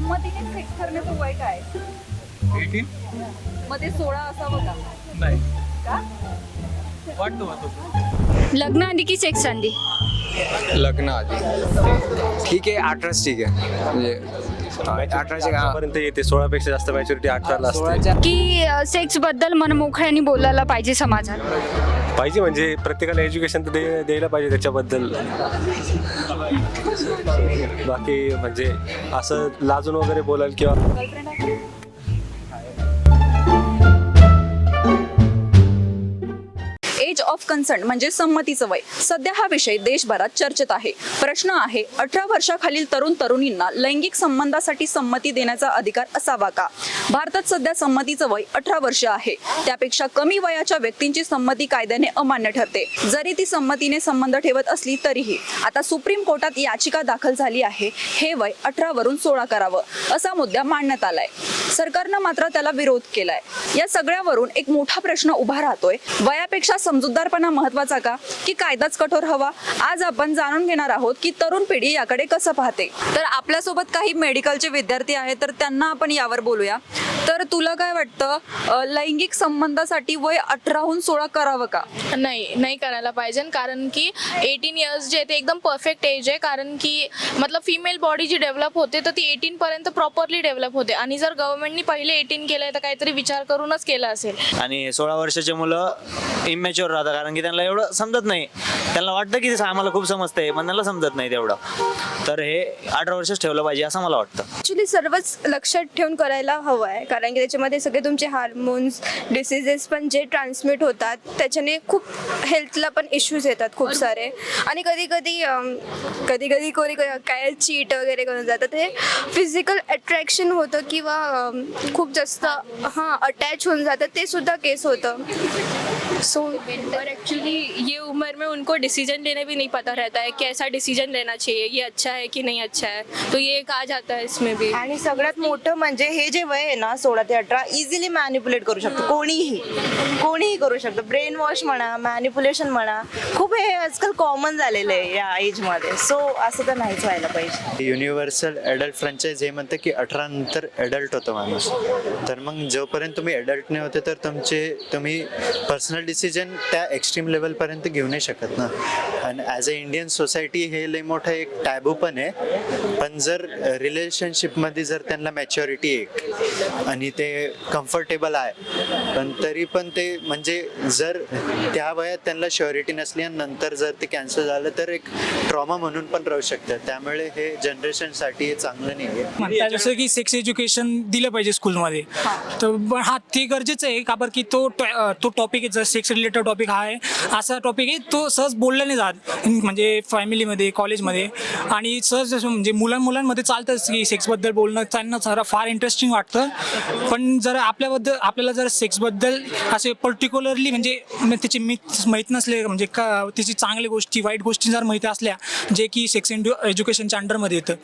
संमतीने sex करण्याचं वय काय? एटीन मग ते सोळा असावं का नाही. का? वाटतो वाटतो लग्न आधी की सेक्स आधी? लग्न आधी. ठीक आहे अठराच ठीक आहे. म्हणजे अठराचे का पर्यंत येते सोळापेक्षा जास्त मॅच्युरिटी अठराला असते. की सेक्सबद्दल मनमोकळ्याने बोलायला पाहिजे समाजात? पाहिजे म्हणजे प्रत्येकाला एज्युकेशन तर दे- द्यायला पाहिजे त्याच्याबद्दल. बाकी म्हणजे असं लाजून वगैरे बोलाल किंवा ऑफ कन्सर्न म्हणजे संमतीचं वय. सध्या हा विषय देशभरात चर्चेत आहे. प्रश्न आहे अठरा वर्षाखालील तरुण तरुणींना लैंगिक संबंधासाठी संमती देण्याचा अधिकार असावा का? भारतात सध्या संमतीचं वय अठरा वर्ष आहे. त्यापेक्षा कमी वयाच्या व्यक्तींची संमती कायद्याने अमान्य ठरते. जरी ती संमतीने संबंध ठेवत असली तरीही आता सुप्रीम कोर्टात याचिका दाखल झाली आहे हे वय अठरा वरून सोळा करावं असा मुद्दा मांडण्यात आलाय. सरकारनं मात्र त्याला विरोध केलाय. या सगळ्यावरून एक मोठा प्रश्न उभा राहतोय. वयापेक्षा समजूतदार समजूतदारपणा महत्त्वाचा का? की कायदाच कठोर हवा? आज आपण जाणून घेणार आहोत की तरुण पिढी याकडे कसं पाहते. तर आपल्यासोबत काही मेडिकलचे विद्यार्थी आहेत तर त्यांना आपण यावर बोलूया. तर तुला काय वाटतं लैंगिक संबंधासाठी वय अठराहून सोळा करावं का? नाही नाही करायला पाहिजे. कारण की एटीन इयर्स जे आहे ते एकदम परफेक्ट एज आहे. कारण की मतलब फिमेल बॉडी जी डेव्हलप होते तर ती एटीन पर्यंत प्रॉपरली डेव्हलप होते. आणि जर गव्हर्नमेंटनी पहिले एटीन केलंय तर काहीतरी विचार करूनच केलं असेल. आणि सोळा वर्षाचे मुलं इमॅच्युअर राहतात. कारण की त्यांना एवढं समजत नाही. त्यांना वाटतं की आम्हाला खूप समजतंय पण त्यांना समजत नाही तेवढं. तर हे अठरा वर्षच ठेवलं पाहिजे असं मला वाटतं. ॲक्च्युली सर्वच लक्षात ठेवून करायला हवं आहे. कारण की त्याच्यामध्ये सगळे तुमचे हार्मोन्स डिसिजेस पण जे ट्रान्समिट होतात त्याच्याने खूप हेल्थला पण इश्यूज येतात खूप सारे. आणि कधी कधी कधी कधी कोणी काय चीट वगैरे करून जातात हे फिजिकल अट्रॅक्शन होतं किंवा खूप जास्त हां अटॅच होऊन जातं ते सुद्धा केस होतं. सो और एक्चुअली ये उम्र में उनको डिसीजन लेने भी नहीं पता रहता है कैसा डिसीजन लेना चाहिए ये अच्छा है कि नहीं अच्छा है। तो ये एक आ जाता है इसमें भी। आणि सगळ्यात मोठं म्हणजे हे जे वय आहे ना सोळा ते अठरा इझिली मॅनिपुलेट करू शकतो. कोणीही कोणीही करू शकतो. ब्रेन वॉश म्हणा मॅनिपुलेशन म्हणा खूप हे आजकाल कॉमन झालेलं आहे या एजमध्ये सो असं तर नाहीच व्हायला पाहिजे. युनिव्हर्सल ॲडल्ट फ्रँचाईज हे म्हणतं की अठरा नंतर ॲडल्ट होतो माणूस. तर मग जोपर्यंत तुम्ही ॲडल्ट नाही होते तर तुमचे तुम्ही पर्सनल डिसिजन त्या एक्स्ट्रीम लेवलपर्यंत घेऊ नाही शकत ना. आणि ॲज अ इंडियन सोसायटी हे लई मोठं एक टॅबू पण आहे. पण जर रिलेशनशिपमध्ये जर त्यांना मॅच्युरिटी आहे आणि ते कम्फर्टेबल आहे पण तरी पण ते म्हणजे जर त्या वयात त्यांना श्युरिटी नसली आणि नंतर जर ते कॅन्सल झालं तर एक ट्रॉमा म्हणून पण राहू शकतं. त्यामुळे हे जनरेशनसाठी हे चांगलं नाही आहे. म्हणतात जसं की सेक्स एज्युकेशन दिलं पाहिजे स्कूलमध्ये तर पण हा ते गरजेचं आहे का बरं की तो टॉ- अं, तो टॉपिक आहे जर सेक्स रिलेटेड टॉपिक हा आहे. असा टॉपिक आहे तो सहज बोलला नाही जात. म्हणजे फॅमिलीमध्ये कॉलेजमध्ये आणि सहज म्हणजे मुलां मुलांमध्ये चालतंच की सेक्सबद्दल बोलणं त्यांना जरा फार इंटरेस्टिंग वाटतं. पण जर आपल्याबद्दल आपल्याला जर सेक्सबद्दल असे पर्टिक्युलरली म्हणजे म- त्याचे मिथ माहीत नसले म्हणजे का त्याची चांगल्या गोष्टी वाईट गोष्टी जर माहिती असल्या जे की सेक्स एज्युकेशनच्या अंडरमध्ये येतं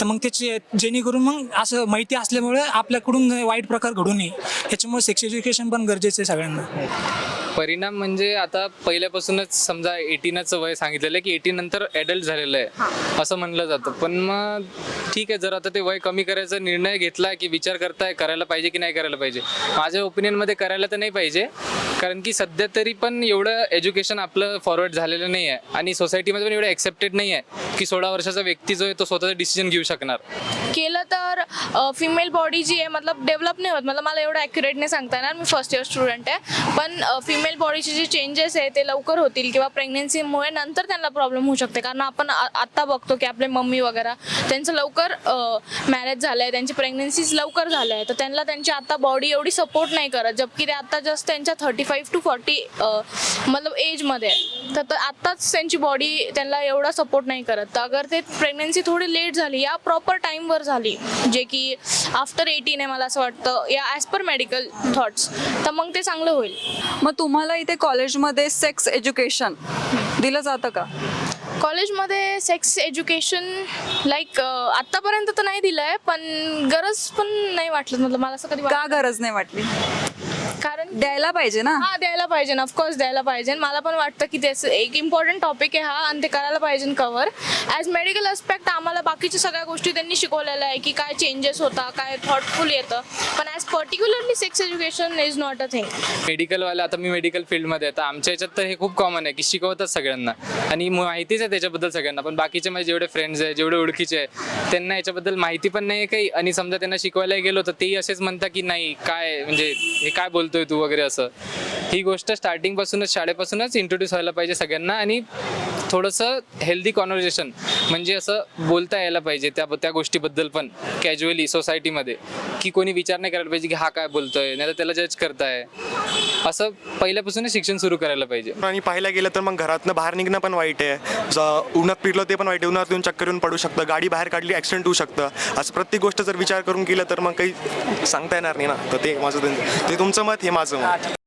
तर मग त्याचे जेणेकरून मग असं माहिती असल्यामुळे आपल्याकडून वाईट प्रकार घडू नये. याच्यामुळे सेक्स एज्युकेशन पण गरजेचं आहे सगळ्यांना. परिणाम म्हणजे आता पहिल्यापासूनच समजा एटीनचं वय सांगितलेलं आहे की एटीन नंतर ॲडल्ट झालेलं आहे. असं म्हणलं जातं. पण मग ठीक आहे जर आता ते वय कमी करायचा निर्णय घेतला की विचार करताय करायला पाहिजे की नाही करायला पाहिजे? माझ्या ओपिनियनमध्ये करायला तर नाही पाहिजे. कारण की सध्या तरी पण एवढं एज्युकेशन आपलं फॉरवर्ड झालेलं नाही आहे. आणि सोसायटीमध्ये पण एवढं ॲक्सेप्टेड नाही आहे की सोळा वर्षाचा व्यक्ती जो आहे तो स्वतःचा डिसिजन घेऊ शकणार. केलं तर फिमेल बॉडी जी आहे मतलब डेव्हलप नाही होत. मतलब मला एवढं ॲक्युरेट नाही सांगता येणार. मी फर्स्ट इयर स्टुडंट आहे. पण फिमेल बॉडीचे जे चेंजेस आहे ते लवकर होतील किंवा प्रेग्नेन्सीमुळे नंतर त्यांना प्रॉब्लेम होऊ शकते. कारण आपण आत्ता बघतो की आपले मम्मी वगैरे त्यांचं लवकर मॅरेज झालं आहे त्यांची प्रेग्नेन्सीज लवकर झाल्या. आहे तर त्यांना त्यांची आत्ता बॉडी एवढी सपोर्ट नाही करत जबकी ते आत्ता जस्ट त्यांच्या थर्टी फाईव्ह टू फॉर्टी मतलब एजमध्ये आहे. तर तर आत्ताच त्यांची बॉडी त्यांना एवढा सपोर्ट नाही करत. तर अगर ते प्रेग्नेन्सी थोडी लेट झाली या प्रॉपर टाईमवर झाली जे की आफ्टर एटीन आहे मला असं वाटतं या ॲज पर मेडिकल थॉट्स तर मग ते चांगलं होईल. मग तुम्हाला इथे कॉलेजमध्ये सेक्स एज्युकेशन दिलं जातं का? कॉलेजमध्ये सेक्स एज्युकेशन लाईक आत्तापर्यंत तर नाही दिलं आहे पण गरज पण नाही वाटलं. मतलब मला असं कधी का गरज नाही वाटली? कारण द्यायला पाहिजे ना? हा द्यायला पाहिजे ऑफकोर्स द्यायला पाहिजे. मला पण वाटतं की त्याचं एक इम्पॉर्टंट टॉपिक आहे हा आणि ते करायला पाहिजे कव्हर ॲज मेडिकल अस्पेक्ट आम्हाला बाकीच्या सगळ्या गोष्टी त्यांनी शिकवलेल्या आहे की काय चेंजेस होता काय थॉटफुल येतं. पण as particularly sex education is not a thing मेडिकलवाले आता मी मेडिकल फील्डमध्ये आहे तर आमच्या याच्यात तर हे खूप कॉमन आहे की शिकवतात सगळ्यांना. आणि माहितीच आहे त्याच्याबद्दल सगळ्यांना पण बाकीचे माझे जेवढे फ्रेंड्स आहे जेवढे ओळखीचे आहे त्यांना याच्याबद्दल माहिती पण नाही आहे काही. आणि समजा त्यांना शिकवायला गेलो तर तेही असेच म्हणतात की नाही काय म्हणजे हे काय बोलतोय तू वगैरे असं. ही गोष्ट स्टार्टिंगपासूनच शाळेपासूनच इंट्रोड्यूस व्हायला पाहिजे सगळ्यांना आणि थोडंसं हेल्दी कॉन्व्हर्जेशन म्हणजे असं बोलता यायला पाहिजे त्या त्या गोष्टीबद्दल पण कॅज्युअली सोसायटीमध्ये की कोणी विचार नाही करायला पाहिजे की हा काय बोलतोय नाही तर त्याला जज करताय. असं पहिल्यापासूनच शिक्षण सुरू करायला पाहिजे. आणि पाहायला गेलं तर मग घरातनं बाहेर निघणं पण वाईट आहे. ज- उन्हात पिरलं ते पण वाईट आहे. उन्हात येऊन चक्कर येऊन पडू शकतं. गाडी बाहेर काढली ॲक्सिडेंट होऊ शकतं. असं प्रत्येक गोष्ट जर विचार करून केलं तर मग काही सांगता येणार नाही ना. तर ते माझं ते तुमचं मत हे माझं मत.